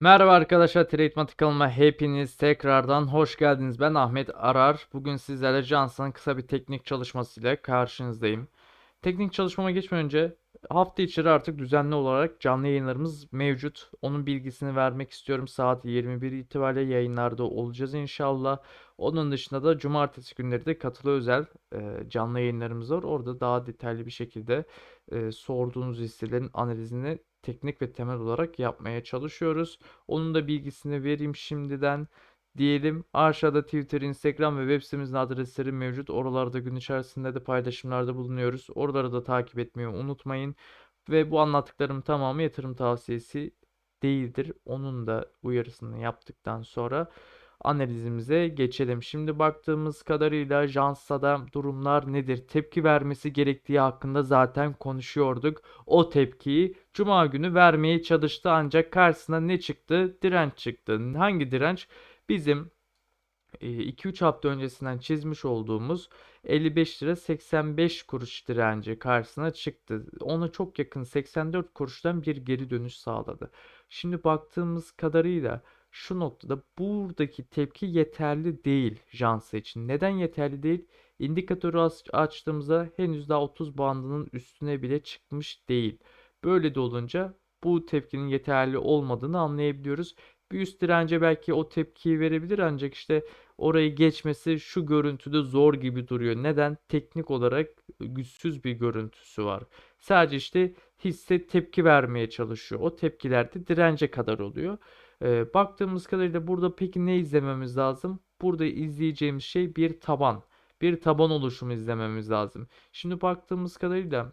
Merhaba arkadaşlar, Trade Matikal'ıma hepiniz tekrardan hoş geldiniz. Ben Ahmet Arar. Bugün sizlerle Johnson'ın kısa bir teknik çalışmasıyla karşınızdayım. Teknik çalışmama geçmeden önce hafta içleri artık düzenli olarak canlı yayınlarımız mevcut. Onun bilgisini vermek istiyorum. Saat 21 itibariyle yayınlarda olacağız inşallah. Onun dışında da cumartesi günleri de katılı özel e, canlı yayınlarımız var. Orada daha detaylı bir şekilde e, sorduğunuz hisselerin analizini teknik ve temel olarak yapmaya çalışıyoruz. Onun da bilgisini vereyim şimdiden diyelim. Aşağıda Twitter, Instagram ve web sitemizin adresleri mevcut. Oralarda gün içerisinde de paylaşımlarda bulunuyoruz. Oraları da takip etmeyi unutmayın. Ve bu anlattıklarım tamamı yatırım tavsiyesi değildir. Onun da uyarısını yaptıktan sonra analizimize geçelim. Şimdi baktığımız kadarıyla Jansa'da durumlar nedir? Tepki vermesi gerektiği hakkında zaten konuşuyorduk. O tepkiyi Cuma günü vermeye çalıştı ancak karşısına ne çıktı? Direnç çıktı. Hangi direnç? Bizim 2-3 hafta öncesinden çizmiş olduğumuz 55 lira 85 kuruş direnci karşısına çıktı. Ona çok yakın 84 kuruştan bir geri dönüş sağladı. Şimdi baktığımız kadarıyla şu noktada buradaki tepki yeterli değil Jansa için. Neden yeterli değil? İndikatörü açtığımızda henüz daha 30 bandının üstüne bile çıkmış değil. Böyle de olunca bu tepkinin yeterli olmadığını anlayabiliyoruz. Bir üst dirence belki o tepkiyi verebilir ancak işte orayı geçmesi şu görüntüde zor gibi duruyor. Neden? Teknik olarak güçsüz bir görüntüsü var. Sadece işte hisse tepki vermeye çalışıyor. O tepkiler de dirence kadar oluyor. Ee, baktığımız kadarıyla burada peki ne izlememiz lazım? Burada izleyeceğimiz şey bir taban. Bir taban oluşumu izlememiz lazım. Şimdi baktığımız kadarıyla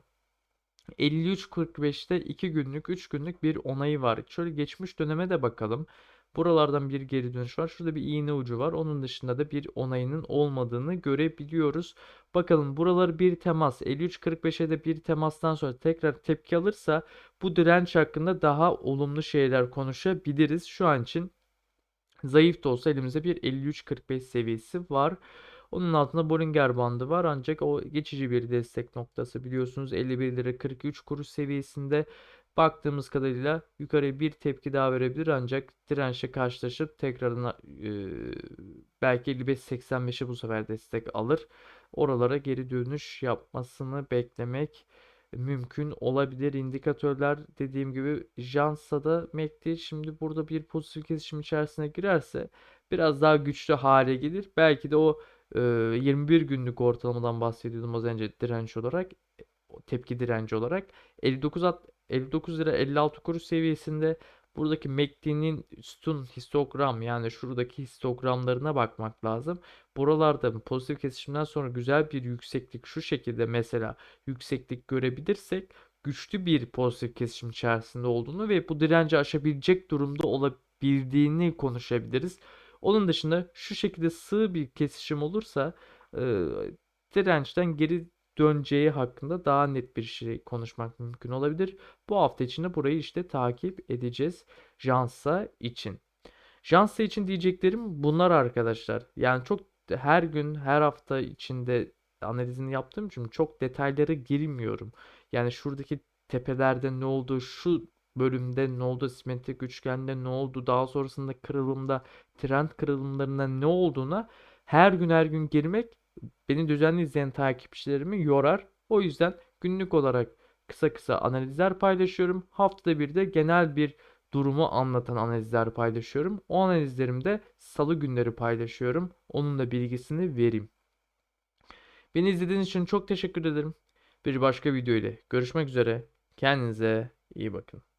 53.45'te 2 günlük 3 günlük bir onayı var. Şöyle geçmiş döneme de bakalım. Buralardan bir geri dönüş var. Şurada bir iğne ucu var. Onun dışında da bir onayının olmadığını görebiliyoruz. Bakalım buraları bir temas 53.45'e de bir temastan sonra tekrar tepki alırsa bu direnç hakkında daha olumlu şeyler konuşabiliriz. Şu an için zayıf da olsa elimizde bir 53.45 seviyesi var. Onun altında Bollinger bandı var ancak o geçici bir destek noktası biliyorsunuz 51 lira 43 kuruş seviyesinde baktığımız kadarıyla yukarıya bir tepki daha verebilir ancak dirençle karşılaşıp tekrarına e, belki 55-85'i bu sefer destek alır. Oralara geri dönüş yapmasını beklemek mümkün olabilir. İndikatörler dediğim gibi Jansa'da MACD şimdi burada bir pozitif kesişim içerisine girerse biraz daha güçlü hale gelir. Belki de o 21 günlük ortalamadan bahsediyordum az önce direnç olarak tepki direnci olarak 59 59 lira 56 kuruş seviyesinde buradaki MACD'nin sütun histogram yani şuradaki histogramlarına bakmak lazım. Buralarda pozitif kesişimden sonra güzel bir yükseklik şu şekilde mesela yükseklik görebilirsek güçlü bir pozitif kesişim içerisinde olduğunu ve bu direnci aşabilecek durumda olabildiğini konuşabiliriz. Onun dışında şu şekilde sığ bir kesişim olursa e, dirençten geri döneceği hakkında daha net bir şey konuşmak mümkün olabilir. Bu hafta içinde burayı işte takip edeceğiz Jansa için. Jansa için diyeceklerim bunlar arkadaşlar. Yani çok her gün her hafta içinde analizini yaptığım için çok detaylara girmiyorum. Yani şuradaki tepelerde ne oldu, şu bölümde ne oldu, simetrik üçgende ne oldu, daha sonrasında kırılımda, trend kırılımlarında ne olduğuna her gün her gün girmek beni düzenli izleyen takipçilerimi yorar. O yüzden günlük olarak kısa kısa analizler paylaşıyorum. Haftada bir de genel bir durumu anlatan analizler paylaşıyorum. O analizlerimde salı günleri paylaşıyorum. Onun da bilgisini vereyim. Beni izlediğiniz için çok teşekkür ederim. Bir başka video ile görüşmek üzere. Kendinize iyi bakın.